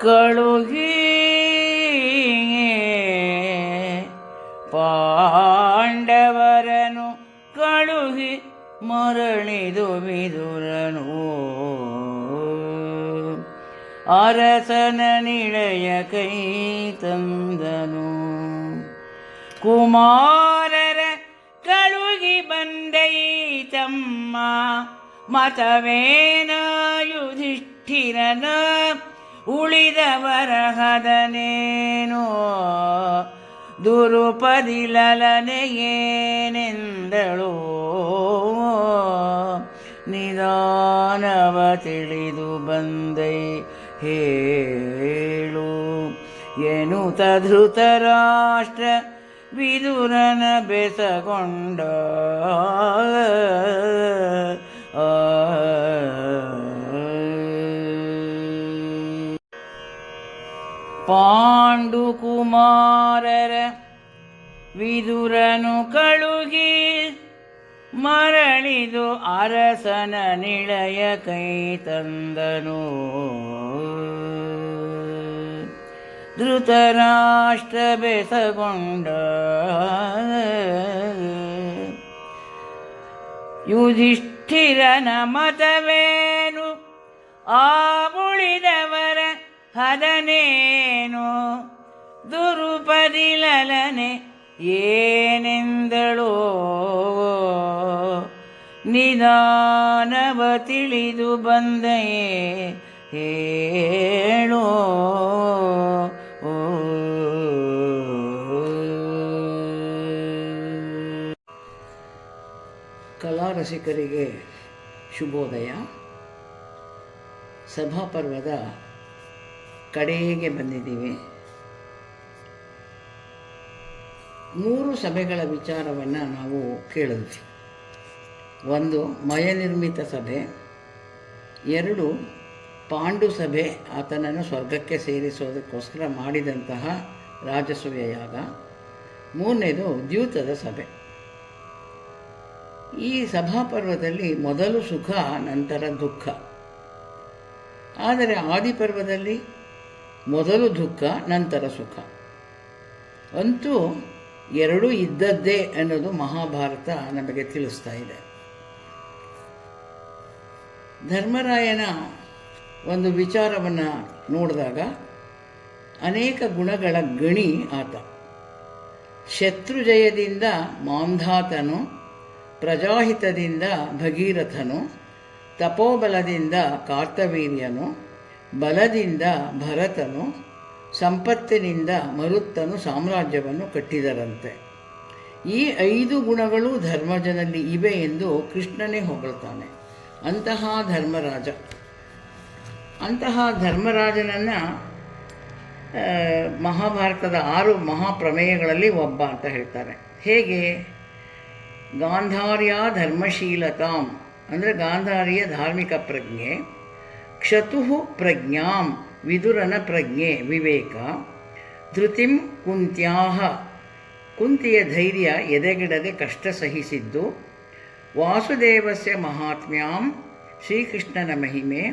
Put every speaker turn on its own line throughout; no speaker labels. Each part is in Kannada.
ಕಳುಹಿ ಪಾಂಡವರನು ಕಳುಹಿ ಮರಳಿದು ವಿದುರನು. ಅರಸನ ನಿಳೆಯ ಕೈ ತಂದನು. ಕುಮಾರರ ಕಳುಗಿ ಬಂದೈತಮ್ಮ ಮತವೇನ ಯುಧಿಷ್ಠಿರನ ಉಳಿದವರ ಹದನೇನೋ ದುರುಪದಿಲಲನೆಯೇನೆಂದಳು ನಿಧಾನವ ತಿಳಿದು ಬಂದೈ ಹೇಳು. ಎನುತ ಧೃತರಾಷ್ಟ್ರ ವಿದುರನ ಬೆಸಗೊಂಡ ಆ ಪಾಂಡುಕುಮಾರರ ವಿದುರನು ಕಳುಗಿ ಮರಳಿದು ಅರಸನ ನಿಳಯ ಕೈ ತಂದನು. ಧೃತರಾಷ್ಟ್ರ ಬೆಸಗೊಂಡ ಯುಧಿಷ್ಠಿರನ ಮತವೇನು? ಆ ಉಳಿದವರ ಹದನೇನು? ದುರುಪದಿಲಲನೆ ಏನೆಂದಳೋ? ನಿಧಾನವ ತಿಳಿದು ಬಂದೆಯೇ ಹೇಳೋ? ಕಲಾರಸಿಕರಿಗೆ ಶುಭೋದಯ. ಸಭಾಪರ್ವದ ಕಡೆಗೆ ಬಂದಿದ್ದೀವಿ. ಮೂರು ಸಭೆಗಳ ವಿಚಾರವನ್ನು ನಾವು ಕೇಳಿದ್ವಿ. ಒಂದು ಮಯನಿರ್ಮಿತ ಸಭೆ, ಎರಡು ಪಾಂಡು ಸಭೆ ಆತನನ್ನು ಸ್ವರ್ಗಕ್ಕೆ ಸೇರಿಸೋದಕ್ಕೋಸ್ಕರ ಮಾಡಿದಂತಹ ರಾಜಸೂಯ ಯಾಗ, ಮೂರನೇದು ದ್ಯೂತದ ಸಭೆ. ಈ ಸಭಾಪರ್ವದಲ್ಲಿ ಮೊದಲು ಸುಖ, ನಂತರ ದುಃಖ. ಆದರೆ ಆದಿಪರ್ವದಲ್ಲಿ ಮೊದಲು ದುಃಖ, ನಂತರ ಸುಖ. ಅಂತೂ ಎರಡೂ ಇದ್ದದ್ದೇ ಅನ್ನೋದು ಮಹಾಭಾರತ ನಮಗೆ ತಿಳಿಸ್ತಾ ಇದೆ. ಧರ್ಮರಾಯನ ಒಂದು ವಿಚಾರವನ್ನು ನೋಡಿದಾಗ ಅನೇಕ ಗುಣಗಳ ಗಣಿ ಆತ. ಶತ್ರುಜಯದಿಂದ ಮಾಂಧಾತನು, ಪ್ರಜಾಹಿತದಿಂದ ಭಗೀರಥನು, ತಪೋಬಲದಿಂದ ಕಾರ್ತವೀರ್ಯನು ಬಲದಿಂದ ಭರತನು, ಸಂಪತ್ತಿನಿಂದ ಮರುತ್ತನು ಸಾಮ್ರಾಜ್ಯವನ್ನು ಕಟ್ಟಿದರಂತೆ. ಈ ಐದು ಗುಣಗಳು ಧರ್ಮಜನಲ್ಲಿ ಇವೆ ಎಂದು ಕೃಷ್ಣನೇ ಹೊಗಳ್ತಾನೆ. ಅಂತಹ ಧರ್ಮರಾಜ. ಅಂತಹ ಧರ್ಮರಾಜನನ್ನು ಮಹಾಭಾರತದ ಆರು ಮಹಾಪ್ರಮೇಯಗಳಲ್ಲಿ ಒಬ್ಬ ಅಂತ ಹೇಳ್ತಾರೆ. ಹೇಗೆ? ಗಾಂಧಾರ್ಯ ಧರ್ಮಶೀಲತಾಂ, ಅಂದರೆ ಗಾಂಧಾರಿಯ ಧಾರ್ಮಿಕ ಪ್ರಜ್ಞೆ. ಕ್ಷತು ಪ್ರಜ್ಞಾಂ ವಿದುರನ ಪ್ರಜ್ಞೆ ವಿವೇಕ. ಧೃತಿಂ ಕುಂತ್ಯಾಹ. ಕುಂತಿಯ ಧೈರ್ಯ ಎದೆಗಿಡದೆ ಕಷ್ಟ ಸಹಿಸಿದ್ದು. ವಾಸುದೇವಸ್ಯ ಮಹಾತ್ಮ್ಯಾಂ ಶ್ರೀಕೃಷ್ಣನ ಮಹಿಮೆ.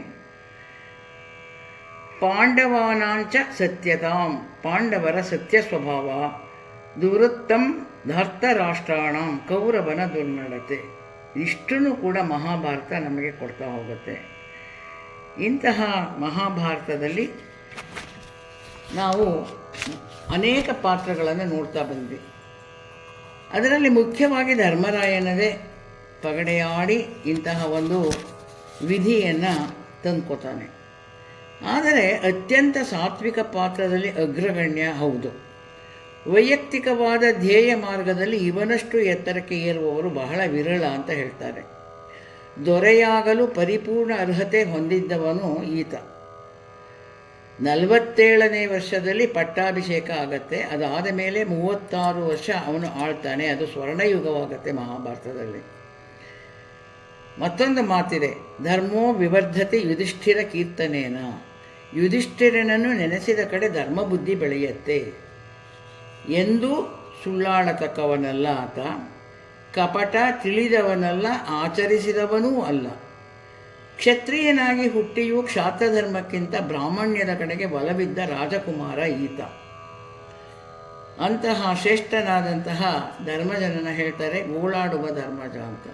ಪಾಂಡವಾನಾಂಚ ಸತ್ಯತಾಂ ಪಾಂಡವರ ಸತ್ಯ ಸ್ವಭಾವ. ದುವೃತ್ತಂ ಧರ್ತರಾಷ್ಟ್ರಾಣಾಂ ಕೌರವನ ದುರ್ನಡತೆ. ಇಷ್ಟನ್ನು ಕೂಡ ಮಹಾಭಾರತ ನಮಗೆ ಕೊಡ್ತಾ ಹೋಗುತ್ತೆ. ಇಂತಹ ಮಹಾಭಾರತದಲ್ಲಿ ನಾವು ಅನೇಕ ಪಾತ್ರಗಳನ್ನು ನೋಡ್ತಾ ಬಂದ್ವಿ. ಅದರಲ್ಲಿ ಮುಖ್ಯವಾಗಿ ಧರ್ಮರಾಯನದೇ ಪಗಡೆಯಾಡಿ ಇಂತಹ ಒಂದು ವಿಧಿಯನ್ನು ತಂದ್ಕೋತಾನೆ ಆದರೆ ಅತ್ಯಂತ ಸಾತ್ವಿಕ ಪಾತ್ರದಲ್ಲಿ ಅಗ್ರಗಣ್ಯ ಹೌದು. ವೈಯಕ್ತಿಕವಾದ ಧ್ಯೇಯ ಮಾರ್ಗದಲ್ಲಿ ಇವನಷ್ಟು ಎತ್ತರಕ್ಕೆ ಏರುವವರು ಬಹಳ ವಿರಳ ಅಂತ ಹೇಳ್ತಾರೆ. ದೊರೆಯಾಗಲು ಪರಿಪೂರ್ಣ ಅರ್ಹತೆ ಹೊಂದಿದ್ದವನು ಈತ. ನಲವತ್ತೇಳನೇ ವರ್ಷದಲ್ಲಿ ಪಟ್ಟಾಭಿಷೇಕ ಆಗತ್ತೆ. ಅದಾದ ಮೇಲೆ ಮೂವತ್ತಾರು ವರ್ಷ ಅವನು ಆಳ್ತಾನೆ. ಅದು ಸ್ವರ್ಣಯುಗವಾಗತ್ತೆ ಮಹಾಭಾರತದಲ್ಲಿ. ಮತ್ತೊಂದು ಮಾತಿದೆ. ಧರ್ಮೋ ವಿವರ್ಧತೆ ಯುಧಿಷ್ಠಿರ ಕೀರ್ತನೇನ. ಯುಧಿಷ್ಠಿರನನ್ನು ನೆನೆಸಿದ ಕಡೆ ಧರ್ಮ ಬುದ್ಧಿ ಬೆಳೆಯುತ್ತೆ. ಎಂದು ಸುಳ್ಳಾಡತಕ್ಕವನಲ್ಲ ಆತ. ಕಪಟ ತಿಳಿದವನಲ್ಲ, ಆಚರಿಸಿದವನೂ ಅಲ್ಲ. ಕ್ಷತ್ರಿಯನಾಗಿ ಹುಟ್ಟಿಯೂ ಕ್ಷಾತ್ರಧರ್ಮಕ್ಕಿಂತ ಬ್ರಾಹ್ಮಣ್ಯದ ಕಡೆಗೆ ಬಲವಿದ್ದ ರಾಜಕುಮಾರ ಈತ. ಅಂತಹ ಶ್ರೇಷ್ಠನಾದಂತಹ ಧರ್ಮಜನನ ಹೇಳ್ತಾರೆ ಗೋಳಾಡುವ ಧರ್ಮಜ ಅಂತ.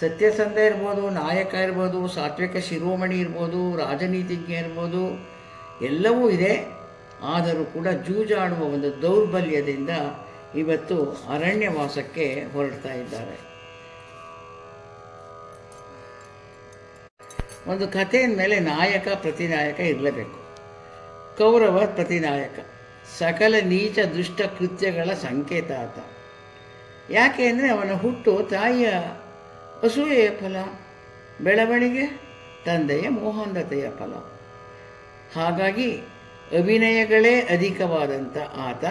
ಸತ್ಯಸಂಧ ಇರ್ಬೋದು, ನಾಯಕ ಇರ್ಬೋದು, ಸಾತ್ವಿಕ ಶಿರೋಮಣಿ ಇರ್ಬೋದು, ರಾಜನೀತಿಜ್ಞ ಇರ್ಬೋದು, ಎಲ್ಲವೂ ಇದೆ. ಆದರೂ ಕೂಡ ಜೂಜಾಡುವ ಒಂದು ದೌರ್ಬಲ್ಯದಿಂದ ಇವತ್ತು ಅರಣ್ಯವಾಸಕ್ಕೆ ಹೊರಡ್ತಾ ಇದ್ದಾರೆ. ಒಂದು ಕಥೆಯ ಮೇಲೆ ನಾಯಕ, ಪ್ರತಿನಾಯಕ ಇರಲೇಬೇಕು. ಕೌರವ, ಪ್ರತಿನಾಯಕ, ಸಕಲ ನೀಚ ದುಷ್ಟ ಕೃತ್ಯಗಳ ಸಂಕೇತ ಆತ ಯಾಕೆ ಅಂದರೆ ಅವನ ಹುಟ್ಟು ತಾಯಿಯ ಅಸೂಯೆಯ ಫಲ, ಬೆಳವಣಿಗೆ, ತಂದೆಯ ಮೋಹನತೆಯ ಫಲ. ಹಾಗಾಗಿ ಅಭಿನಯಗಳೇ ಅಧಿಕವಾದಂಥ ಆತ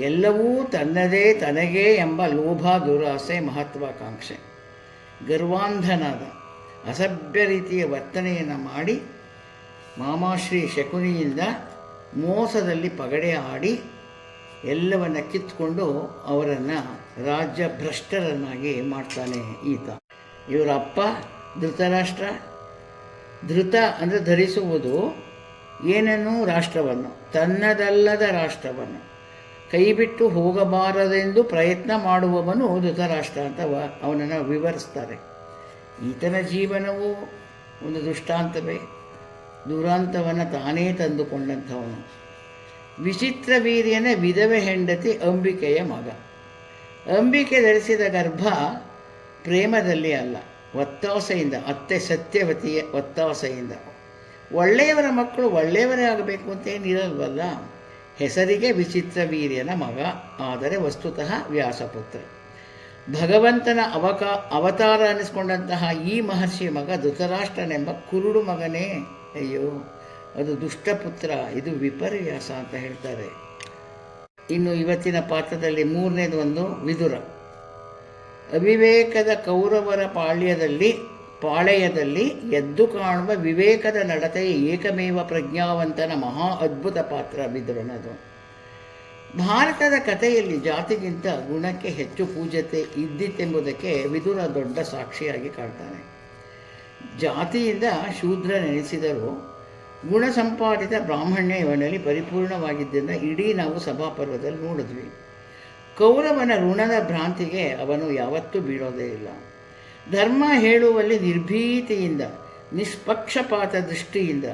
ಎಲ್ಲವೂ ತನ್ನದೇ ತನಗೇ ಎಂಬ ಲೋಭ ದುರಾಸೆ ಮಹತ್ವಾಕಾಂಕ್ಷೆ. ಗರ್ವಾಂಧನಾದ ಅಸಭ್ಯ ರೀತಿಯ ವರ್ತನೆಯನ್ನು ಮಾಡಿ ಮಾಮಾಶ್ರೀ ಶಕುನಿಯಿಂದ ಮೋಸದಲ್ಲಿ ಪಗಡೆ ಆಡಿ ಎಲ್ಲವನ್ನ ಕಿತ್ಕೊಂಡು ಅವರನ್ನು ರಾಜ್ಯ ಭ್ರಷ್ಟರನ್ನಾಗಿ ಮಾಡ್ತಾನೆ ಈತ. ಇವರ ಅಪ್ಪ ಧೃತರಾಷ್ಟ್ರ. ಧೃತ ಅಂದರೆ ಧರಿಸುವುದು ಏನನ್ನು ರಾಷ್ಟ್ರವನ್ನು, ತನ್ನದಲ್ಲದ ರಾಷ್ಟ್ರವನ್ನು. ಕೈಬಿಟ್ಟು ಹೋಗಬಾರದೆಂದು ಪ್ರಯತ್ನ ಮಾಡುವವನು ಧೃತರಾಷ್ಟ್ರ ಅಂತ ಅವನನ್ನು ವಿವರಿಸ್ತಾರೆ. ಈತನ ಜೀವನವು ಒಂದು ದೃಷ್ಟಾಂತವೇ. ದುರಾಂತವನ್ನು ತಾನೇ ತಂದುಕೊಂಡಂಥವನು. ವಿಚಿತ್ರ ವೀರ್ಯನ ವಿಧವೆ ಹೆಂಡತಿ ಅಂಬಿಕೆಯ ಮಗ. ಅಂಬಿಕೆ ಧರಿಸಿದ ಗರ್ಭ ಪ್ರೇಮದಲ್ಲಿ ಅಲ್ಲ, ಒತ್ತಾಸೆಯಿಂದ, ಅತ್ತೆ ಸತ್ಯವತಿಯ ಒತ್ತಾಸೆಯಿಂದ. ಒಳ್ಳೆಯವರ ಮಕ್ಕಳು ಒಳ್ಳೆಯವರೇ ಆಗಬೇಕು ಅಂತ ಏನಿರಲ್ವಲ್ಲ ಹೆಸರಿಗೆ ವಿಚಿತ್ರ ವೀರ್ಯನ ಮಗ, ಆದರೆ ವಸ್ತುತಃ ವ್ಯಾಸಪುತ್ರ. ಭಗವಂತನ ಅವಕಾ, ಅವತಾರ ಅನ್ನಿಸ್ಕೊಂಡಂತಹ ಈ ಮಹರ್ಷಿ ಮಗ ಧೃತರಾಷ್ಟ್ರನೆಂಬ ಕುರುಡು ಮಗನೇ. ಅಯ್ಯೋ, ಅದು ದುಷ್ಟಪುತ್ರ ಇದು ವಿಪರ್ಯಾಸ ಅಂತ ಹೇಳ್ತಾರೆ. ಇನ್ನು ಇವತ್ತಿನ ಪಾತ್ರದಲ್ಲಿ ಮೂರನೇದು ಒಂದು ವಿದುರ. ಅವಿವೇಕದ ಕೌರವರ ಪಾಳ್ಯದಲ್ಲಿ ಪಾಳೆಯದಲ್ಲಿ ಎದ್ದು ಕಾಣುವ ವಿವೇಕದ ನಡತೆಯ ಏಕಮೇವ ಪ್ರಜ್ಞಾವಂತನ ಮಹಾ ಅದ್ಭುತ ಪಾತ್ರ ವಿದುರನದು ಭಾರತದ ಕಥೆಯಲ್ಲಿ ಜಾತಿಗಿಂತ ಗುಣಕ್ಕೆ ಹೆಚ್ಚು ಪೂಜ್ಯತೆ ಇದ್ದಿತ್ತೆಂಬುದಕ್ಕೆ ವಿದುರ ದೊಡ್ಡ ಸಾಕ್ಷಿಯಾಗಿ ಕಾಣ್ತಾನೆ. ಜಾತಿಯಿಂದ ಶೂದ್ರ ನೆನೆಸಿದರೂ ಗುಣ ಸಂಪಾದಿತ ಬ್ರಾಹ್ಮಣ್ಯ ಇವನಲ್ಲಿ ಪರಿಪೂರ್ಣವಾಗಿದ್ದರಿಂದ ಇಡೀ ನಾವು ಸಭಾಪರ್ವದಲ್ಲಿ ನೋಡಿದ್ವಿ. ಕೌರವನ ಋಣದ ಭ್ರಾಂತಿಗೆ ಅವನು ಯಾವತ್ತೂ ಬೀಳೋದೇ ಇಲ್ಲ. ಧರ್ಮ ಹೇಳುವಲ್ಲಿ ನಿರ್ಭೀತಿಯಿಂದ, ನಿಷ್ಪಕ್ಷಪಾತ ದೃಷ್ಟಿಯಿಂದ,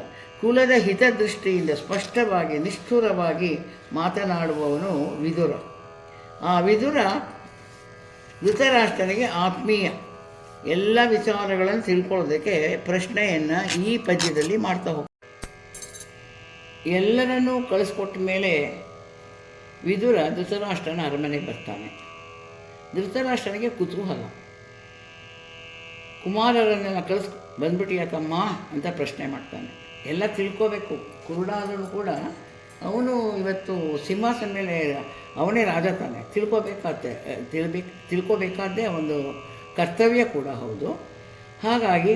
ಕುಲದ ಹಿತದೃಷ್ಟಿಯಿಂದ ಸ್ಪಷ್ಟವಾಗಿ, ನಿಷ್ಠುರವಾಗಿ ಮಾತನಾಡುವವನು ವಿದುರ. ಆ ವಿದುರ ಧೃತರಾಷ್ಟ್ರನಿಗೆ ಆತ್ಮೀಯ. ಎಲ್ಲ ವಿಚಾರಗಳನ್ನು ತಿಳ್ಕೊಳ್ಳೋದಕ್ಕೆ ಪ್ರಶ್ನೆಯನ್ನು ಈ ಪದ್ಯದಲ್ಲಿ ಮಾಡ್ತಾ ಹೋಗ್ತಾರೆ ಎಲ್ಲರನ್ನೂ ಕಳಿಸ್ಕೊಟ್ಟ ಮೇಲೆ ವಿದುರ ಧೃತರಾಷ್ಟ್ರನ ಅರಮನೆಗೆ ಬರ್ತಾನೆ. ಧೃತರಾಷ್ಟ್ರನಿಗೆ ಕುತೂಹಲ. ಕುಮಾರರನ್ನೆಲ್ಲ ಕಳಿಸ್ ಬಂದ್ಬಿಟ್ಟಿಯಾ ತಮ್ಮ ಅಂತ ಪ್ರಶ್ನೆ ಮಾಡ್ತಾನೆ. ಎಲ್ಲ ತಿಳ್ಕೋಬೇಕು. ಕುರುಡಾದರೂ ಕೂಡ ಅವನು ಇವತ್ತು ಸಿಂಹಾಸನ ಮೇಲೆ ಅವನೇ ರಾಜ ತಾನೆ. ತಿಳ್ಕೋಬೇಕಾದ ತಿಳ್ಬೇಕು, ತಿಳ್ಕೋಬೇಕಾದ್ದೇ ಒಂದು ಕರ್ತವ್ಯ ಕೂಡ ಹೌದು. ಹಾಗಾಗಿ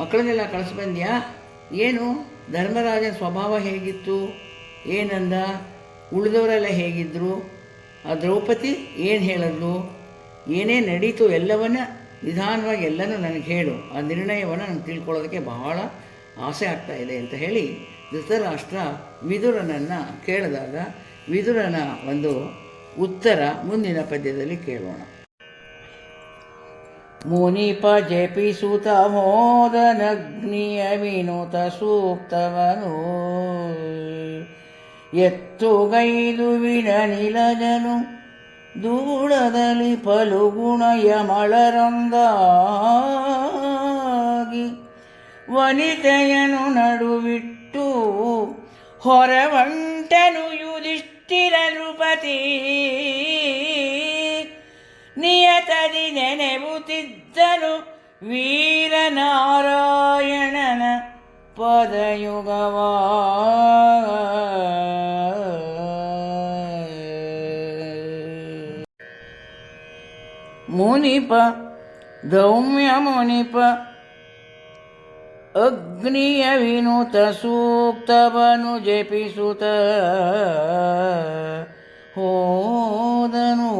ಮಕ್ಕಳನ್ನೆಲ್ಲ ಕಳಿಸ್ಬಂದ್ಯಾ ಏನು? ಧರ್ಮರಾಜನ ಸ್ವಭಾವ ಹೇಗಿತ್ತು? ಏನಂದ? ಉಳಿದವರೆಲ್ಲ ಹೇಗಿದ್ದರು ಆ ದ್ರೌಪದಿ ಏನು ಹೇಳಿದ್ಲು? ಏನೇ ನಡೀತು ಎಲ್ಲವನ್ನ ನಿಧಾನವಾಗಿ ಎಲ್ಲನೂ ನನಗೆ ಹೇಳು. ಆ ನಿರ್ಣಯವನ್ನು ನಾನು ತಿಳ್ಕೊಳ್ಳೋದಕ್ಕೆ ಬಹಳ ಆಸೆ ಆಗ್ತಾ ಇದೆ ಅಂತ ಹೇಳಿ ಧೃತರಾಷ್ಟ್ರ ವಿದುರನನ್ನು ಕೇಳಿದಾಗ ವಿದುರನ ಒಂದು ಉತ್ತರ ಮುಂದಿನ ಪದ್ಯದಲ್ಲಿ ಕೇಳೋಣ. ಮುನಿಪ ಜಪಿಸುತ ಮೋದನಗ್ನಿಯ ವಿನುತ ಸೂಕ್ತವನು. ಎತ್ತುಗೈದು ವಿನನಿಲಜನು ದೂಳದಲ್ಲಿ ಫಲುಗುಣಯ ಮಳರಂದಾಗಿ ವನಿತೆಯನು ನಡುವಿಟ್ಟು ಹೊರವಂಟನು ಯುಧಿಷ್ಠಿರ ನೃಪತಿ. ನಿಯತದಿ ನೆನೆಬುತ್ತಿದ್ದನು ವೀರನಾರಾಯಣನ ಪದಯುಗವಾ ಮುನಿಪ ದೌಮ್ಯ ಮುನಿಪ ಅಗ್ನಿಯ ವಿನುತ ಸೂಕ್ತವನು ಜಪಿಸುತ್ತ ಹೋದನು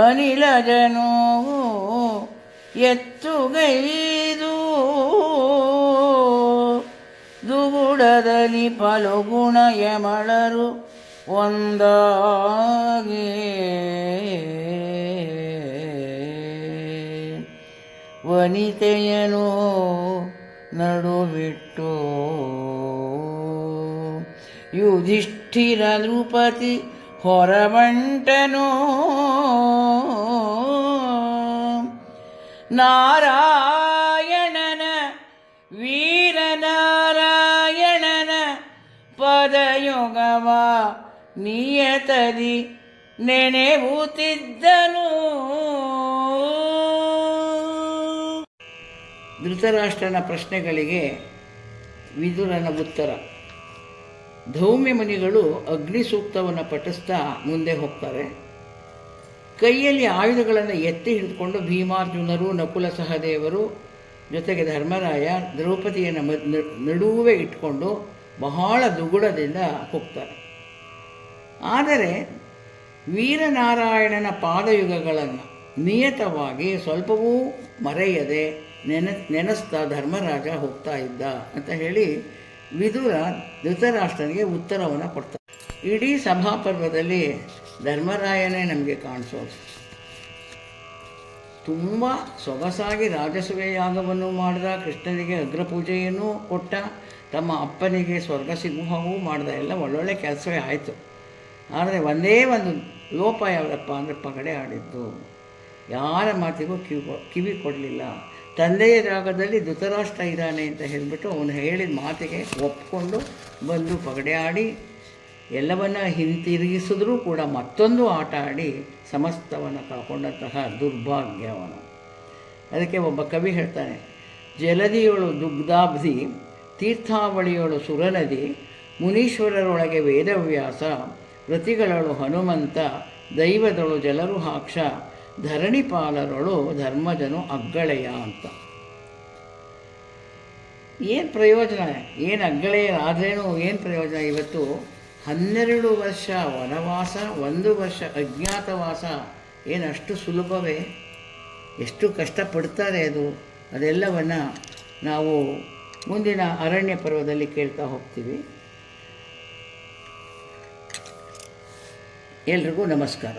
ಅನಿಲಜನು ಎತ್ತುಗೈದು ದುಗುಡದಲ್ಲಿ ಫಲಗುಣ ಯಮಳರು ಒಂದಾಗಿ. ವನಿತೆಯನು ನಡುವಿಟ್ಟು. ಯುಧಿಷ್ಠಿರ ನೃಪತಿ ಹೊರಬಂಟನು. ನಾರಾಯಣನ ವೀರನಾರಾಯಣನ ಪದಯುಗವ ನಿಯತದಿ ನೆನೆಯುತ್ತಿದ್ದನು ಧೃತರಾಷ್ಟ್ರನ ಪ್ರಶ್ನೆಗಳಿಗೆ ವಿದುರನ ಉತ್ತರ. ಧೌಮ್ಯ ಮುನಿಗಳು ಅಗ್ನಿ ಸೂಕ್ತವನ್ನು ಪಠಿಸ್ತಾ ಮುಂದೆ ಹೋಗ್ತಾರೆ. ಕೈಯಲ್ಲಿ ಆಯುಧಗಳನ್ನು ಎತ್ತಿ ಹಿಡಿದುಕೊಂಡು ಭೀಮಾರ್ಜುನರು, ನಕುಲ ಸಹದೇವರು ಜೊತೆಗೆ ಧರ್ಮರಾಯ ದ್ರೌಪದಿಯನ್ನು ನಡುವೆ ಇಟ್ಕೊಂಡು ಬಹಳ ದುಗುಡದಿಂದ ಹೋಗ್ತಾರೆ. ಆದರೆ ವೀರನಾರಾಯಣನ ಪಾದಯುಗಗಳನ್ನು ನಿಯತವಾಗಿ ಸ್ವಲ್ಪವೂ ಮರೆಯದೆ ನೆನ, ನೆನೆಸ್ತಾ ಧರ್ಮರಾಜ ಹೋಗ್ತಾ ಇದ್ದ ಅಂತ ಹೇಳಿ ವಿದುರ ಧೃತರಾಷ್ಟ್ರನಿಗೆ ಉತ್ತರವನ್ನು ಕೊಡ್ತಾರೆ. ಇಡೀ ಸಭಾಪರ್ವದಲ್ಲಿ ಧರ್ಮರಾಯನೇ ನಮಗೆ ಕಾಣಿಸೋದು. ತುಂಬ ಸೊಗಸಾಗಿ ರಾಜಸೂಯ ಯಾಗವನ್ನು ಮಾಡಿದ, ಕೃಷ್ಣನಿಗೆ ಅಗ್ರಪೂಜೆಯನ್ನು ಕೊಟ್ಟ, ತಮ್ಮ ಅಪ್ಪನಿಗೆ ಸ್ವರ್ಗ ಸಿಂಹವೂ ಮಾಡಿದ, ಎಲ್ಲ ಒಳ್ಳೊಳ್ಳೆ ಕೆಲಸವೇ ಆಯಿತು. ಆದರೆ ಒಂದೇ ಒಂದು ಲೋಪ ಯಾವುದಪ್ಪ ಅಂದರೆ ಪಗಡೆ ಆಡಿದ್ದು. ಯಾರ ಮಾತಿಗೂ ಕಿವಿ ಕಿವಿ ಕೊಡಲಿಲ್ಲ. ತಂದೆಯ ಜಾಗದಲ್ಲಿ ಧೃತರಾಷ್ಟ್ರ ಇದ್ದಾನೆ ಅಂತ ಹೇಳಿಬಿಟ್ಟು ಅವನು ಹೇಳಿದ ಮಾತಿಗೆ ಒಪ್ಕೊಂಡು ಬಂದು ಪಗಡೆ ಆಡಿ, ಎಲ್ಲವನ್ನ ಹಿಂತಿರುಗಿಸಿದ್ರೂ ಕೂಡ ಮತ್ತೊಂದು ಆಟ ಆಡಿ ಸಮಸ್ತವನ್ನು ಕಳ್ಕೊಂಡಂತಹ ದುರ್ಭಾಗ್ಯವನು ಅದಕ್ಕೆ ಒಬ್ಬ ಕವಿ ಹೇಳ್ತಾನೆ, ಜಲದಿಯೊಳು ದುಗ್ಧಾಬ್ಧಿ, ತೀರ್ಥಾವಳಿಯೊಳು ಸುರನದಿ, ಮುನೀಶ್ವರರೊಳಗೆ ವೇದವ್ಯಾಸ ರತಿಗಳಳು ಹನುಮಂತ, ದೈವದಳು ಜಲರು ಹಾಕ್ಷ ಧರಣಿಪಾಲರಳು ಧರ್ಮಜನು ಅಗ್ಗಳೆಯ ಅಂತ. ಏನು ಪ್ರಯೋಜನ? ಏನು ಅಗ್ಗಳೆಯ ಆದ್ರೇನು ಏನು ಪ್ರಯೋಜನ? ಇವತ್ತು ಹನ್ನೆರಡು ವರ್ಷ ವನವಾಸ, ಒಂದು ವರ್ಷ ಅಜ್ಞಾತವಾಸ ಏನು ಅಷ್ಟು ಸುಲಭವೇ? ಎಷ್ಟು ಕಷ್ಟಪಡ್ತಾರೆ ಅದು? ಅದೆಲ್ಲವನ್ನು ನಾವು ಮುಂದಿನ ಅರಣ್ಯ ಪರ್ವದಲ್ಲಿ ಕೇಳ್ತಾ ಹೋಗ್ತೀವಿ. ಎಲ್ರಿಗೂ ನಮಸ್ಕಾರ.